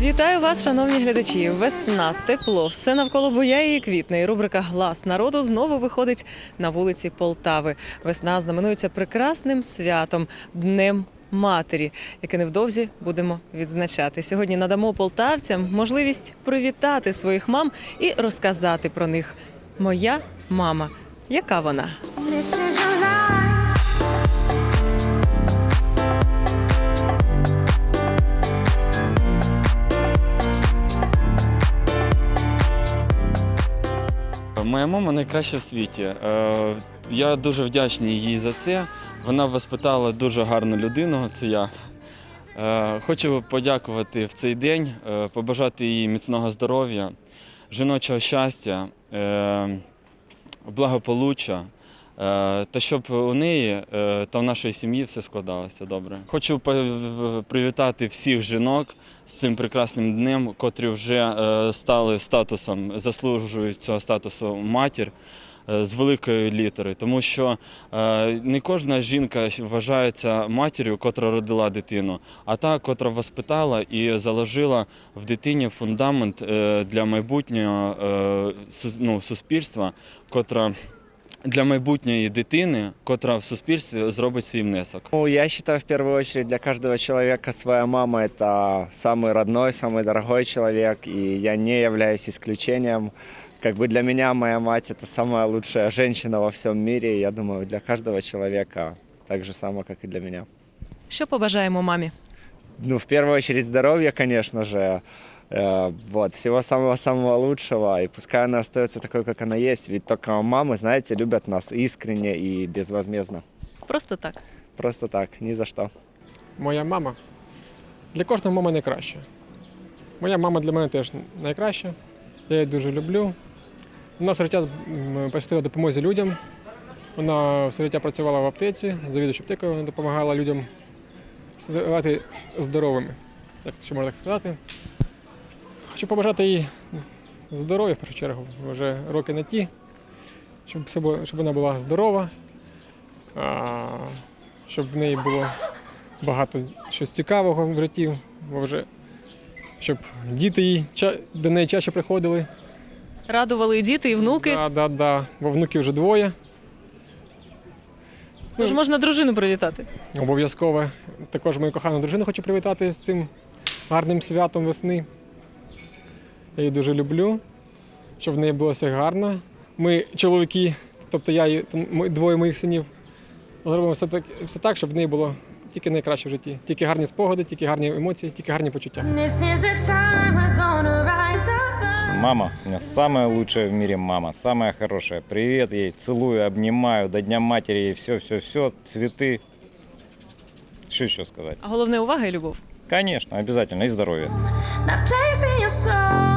Вітаю вас, шановні глядачі. Весна, тепло, все навколо буяє і квітне. І рубрика Глас народу знову виходить на вулиці Полтави. Весна знаменується прекрасним святом Днем Матері, яке невдовзі будемо відзначати. Сьогодні надамо полтавцям можливість привітати своїх мам і розказати про них. Моя мама. Яка вона? Моя мама найкраща в світі. Е, Я дуже вдячний їй за це. Вона воспитала дуже гарну людину, це я. Е, Хочу подякувати в цей день, е, побажати їй міцного здоров'я, жіночого щастя, благополуччя. Е, Та щоб у неї е, та в нашій сім'ї все складалося добре. Хочу привітати всіх жінок з цим прекрасним днем, котрі вже е, стали статусом, заслужують цього статусу матір з великої літери, тому що не кожна жінка вважається матір'ю, котра родила дитину, а та, котра воспитала і заложила в дитині фундамент для майбутнього ну, суспільства, котра Для майбутньої дитини, котра в суспільстві зробить свій внесок. Ну, я считаю, в первую очередь, для каждого человека своя мама – это самый родной, самый дорогой человек, и я не являюсь исключением. Как бы для меня моя мать – это самая лучшая женщина во всем мире, и я думаю, для каждого человека так же само, как и для меня. Що побажаємо мамі? Ну, в первую очередь, здоровья, конечно же, Э, вот, всего самого-самого лучшего, и пускай она остается такой, как она есть, ведь только мамы, знаете, любят нас искренне и безвозмездно. Просто так. Просто так, ни за что. Моя мама. Для кожного мама найкраща. Моя мама для мене теж найкраща. Я її дуже люблю. Вона все життя посвятила допомозі людям. Вона все життя працювала в аптеці, завідувач аптекою, вона допомагала людям ставати здоровими, як що можна так сказати. Хочу побажати їй здоров'я в першу чергу, вже роки не ті, щоб, все було- щоб вона була здорова, щоб в неї було багато щось цікавого в житті, бо вже щоб діти їй до неї чаще приходили. Радували і діти, і внуки. Да, да, да. Бо внуків вже двоє. Тож можна дружину привітати. Обов'язково. Також мою кохану дружину хочу привітати з цим гарним святом весни. Я її дуже люблю, щоб в неї було все гарно. Ми, чоловіки, тобто я і там, двоє моїх синів, зробимо все так, все так, щоб в неї було тільки найкраще в житті. Тільки гарні спогади, тільки гарні емоції, тільки гарні почуття. Мама, у меня самая лучшая в мире мама, самая хорошая. Привет ей, целую, обнимаю, до Дня матери ей все-все-все, цветы. Что еще сказать? А головне увага і любов. Конечно, обязательно, и здоровья. That place in your soul,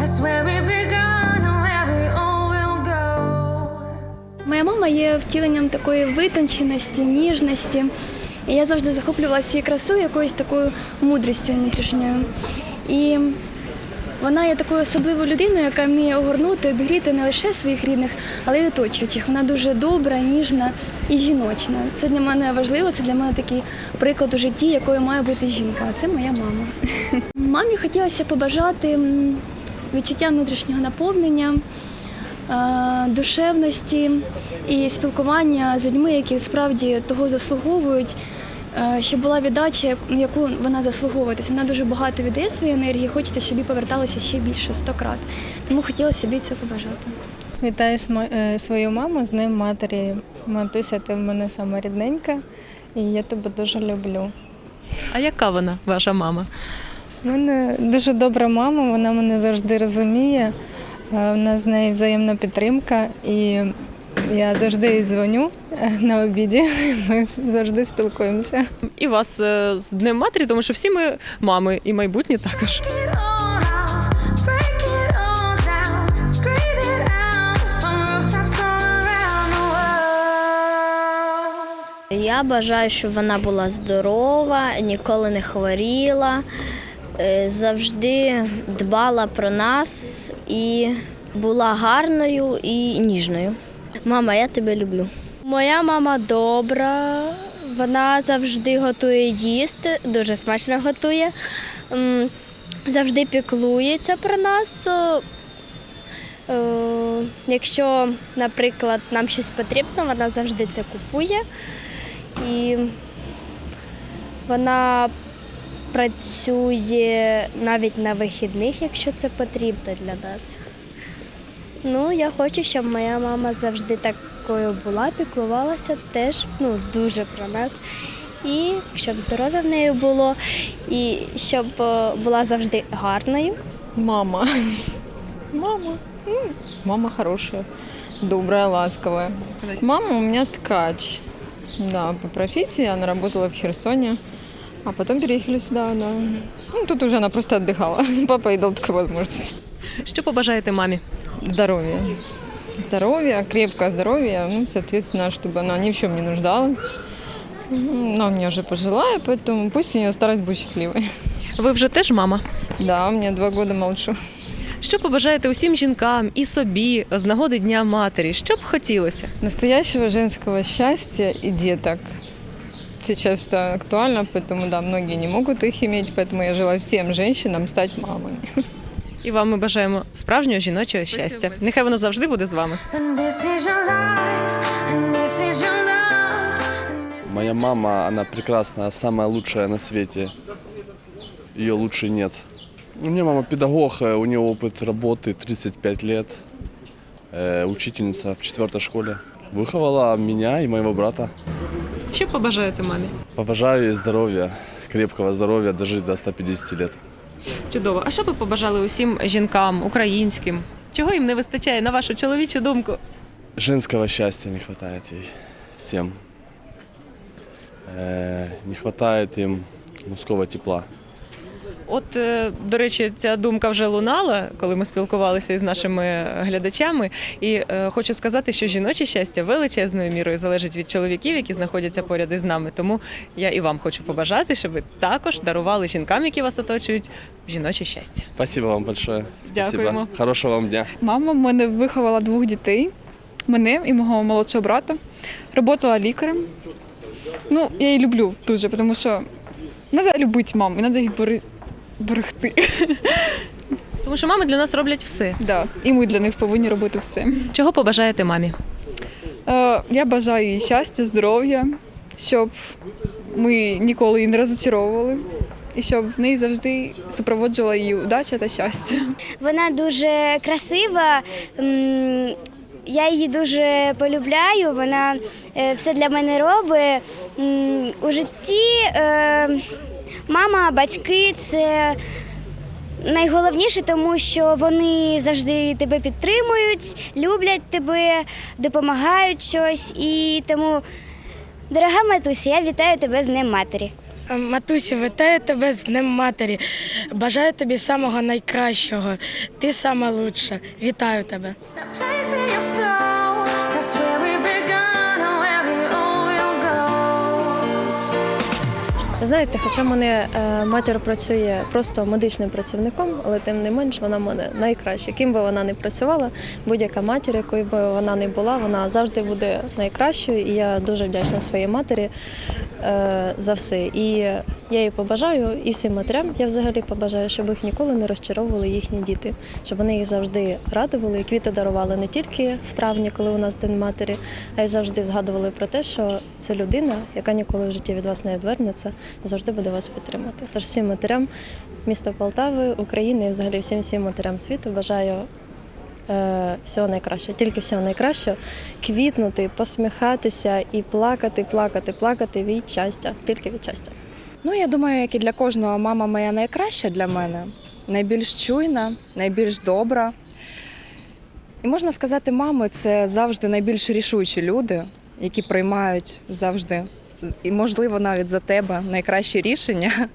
that's where we begun and where we all will go. Моя мама є втіленням такої витонченості, ніжності. І я завжди захоплювалася її красою, якоюсь такою мудрістю внутрішньою. І вона є такою особливою людиною, яка вміє огорнути, обігріти не лише своїх рідних, але й оточуючих. Вона дуже добра, ніжна і жіночна. Це для мене важливо, це для мене такий приклад у житті, якою має бути жінка. А це моя мама. Мамі хотілося побажати відчуття внутрішнього наповнення е, душевності і спілкування з людьми, які справді того заслуговують, е, щоб була віддача, яку вона заслуговує. Тобто вона дуже багато віддає своєї енергії, хочеться, щоб їй поверталося ще більше, сто крат. Тому хотілося собі це побажати. Вітаю е, свою маму з Днем матері. Матуся, ти в мене сама рідненька, і я тебе дуже люблю. А яка вона, ваша мама? У мене дуже добра мама, вона мене завжди розуміє. е, У нас з нею взаємна підтримка, і я завжди їй дзвоню е, на обіді. Ми завжди спілкуємося. І вас е, з Днем матері, тому що всі ми мами і майбутні також. Я бажаю, щоб вона була здорова, ніколи не хворіла, е, завжди дбала про нас і була гарною і ніжною. Мама, я тебе люблю. Моя мама добра, вона завжди готує їсти, дуже смачно готує. Завжди піклується про нас. Е, е, Якщо, наприклад, нам щось потрібно, вона завжди це купує. І вона працює навіть на вихідних, якщо це потрібно для нас. Ну, я хочу, щоб моя мама завжди такою була, піклувалася теж ну, дуже про нас. І щоб здоров'я в неї було, і щоб е, була завжди гарною. Мама. Мама. Мама хорошая, добрая, ласковая. Мама у меня ткач. Да, по профессии она работала в Херсоне, а потом переехали сюда, да. Ну, тут уже она просто отдыхала. Папа ей дал такую возможность. Що побажаєте мамі? Здоровья. Здоровья, крепкое здоровье, ну, соответственно, чтобы она ни в чем не нуждалась. М, Но мне уже пожилая, поэтому пусть у нее старость будет счастливой. Ви вже теж мама. Да, у меня два года малышу. Що побажаєте усім жінкам і собі з нагоди Дня матері? Що б хотілося? Настоящего женского счастья и деток. Сейчас это актуально, поэтому, да, многие не могут их иметь, поэтому я желаю всем женщинам стать мамами. І вам ми бажаємо справжнього жіночого щастя. Нехай воно завжди буде з вами. And this is your life, and this is your love. and this Моя мама, она прекрасная, самая лучшая на свете. Ее лучше нет. У меня мама педагог, э, у нее опыт работы 35 лет. Э, Учительница в четвертой школе. Выховала меня и моего брата. Що побажаєте мамі? Побажаю їй здоров'я, крепкого здоров'я, дожить до 150 лет. Чудово. А що ви побажали усім жінкам, українським? Чого їм не вистачає, на вашу чоловічу думку? Женского счастья не хватает ей всем. Э, Не хватает им мужского тепла. От, е, до речі, ця думка вже лунала, коли ми спілкувалися із нашими глядачами. І е, хочу сказати, що жіноче щастя величезною мірою залежить від чоловіків, які знаходяться поряд із нами. Тому я і вам хочу побажати, щоб ви також дарували жінкам, які вас оточують, жіноче щастя. Спасибо вам большое. Дякуємо. Спасибо. Хорошего вам дня. Мама в мене виховала двох дітей, мене і мого молодшого брата. Работала лікарем. Ну, я її люблю дуже, тому що треба любити маму, і треба її берегти. Тому що мами для нас роблять все. Да. І ми для них повинні робити все. Чого побажаєте мамі? Е, я бажаю їй щастя, здоров'я, щоб ми ніколи її не розочаровували. І щоб в неї завжди супроводжувала її удача та щастя. Вона дуже красива. Я її дуже полюбляю. Вона е, все для мене робить. У житті е, мама, батьки це найголовніше, тому що вони завжди тебе підтримують, люблять тебе, допомагають щось. І тому, дорога матуся, я вітаю тебе з Днем матері. Матусю, вітаю тебе з Днем матері. Бажаю тобі самого найкращого. Ти сама лучша. Вітаю тебе. Ви знаєте, хоча мене е, матір працює просто медичним працівником, але тим не менш вона мене найкраща. Ким би вона не працювала, будь-яка матір, якою би вона не була, вона завжди буде найкращою. І я дуже вдячна своїй матері е, за все. І я їй побажаю, і всім матерям я взагалі побажаю, щоб їх ніколи не розчаровували їхні діти, щоб вони їх завжди радували і квіти дарували не тільки в травні, коли у нас день матері, а й завжди згадували про те, що це людина, яка ніколи в житті від вас не відвернеться завжди буде вас підтримати. Тож всім матерям міста Полтави, України і взагалі всім всім матерям світу бажаю. е, Всього найкращого, тільки всього найкращого, квітнути, посміхатися і плакати, плакати, плакати від щастя, тільки від щастя. Ну, я думаю, як і для кожного мама моя найкраща для мене, найбільш чуйна, найбільш добра. І можна сказати, мами це завжди найбільш рішучі люди, які приймають завжди, і, можливо, навіть за тебе найкращі рішення.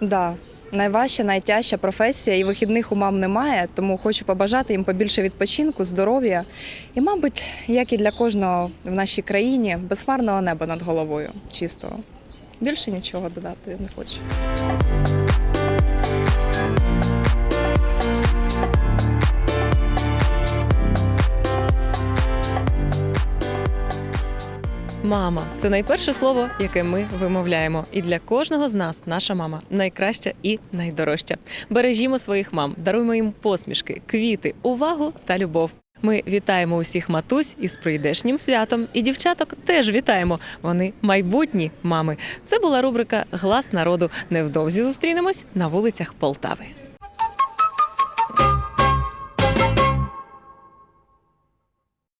Да. Найважча, найтяжча професія, і вихідних у мам немає, тому хочу побажати їм побільше відпочинку, здоров'я і, мабуть, як і для кожного в нашій країні, безхмарного неба над головою, чистого. Більше нічого додати не хочу. Мама це найперше слово, яке ми вимовляємо. І для кожного з нас наша мама найкраща і найдорожча. Бережімо своїх мам, даруємо їм посмішки, квіти, увагу та любов. Ми вітаємо усіх матусь із прийдешнім святом, і дівчаток теж вітаємо. Вони майбутні мами. Це була рубрика Глас народу. Невдовзі зустрінемось на вулицях Полтави.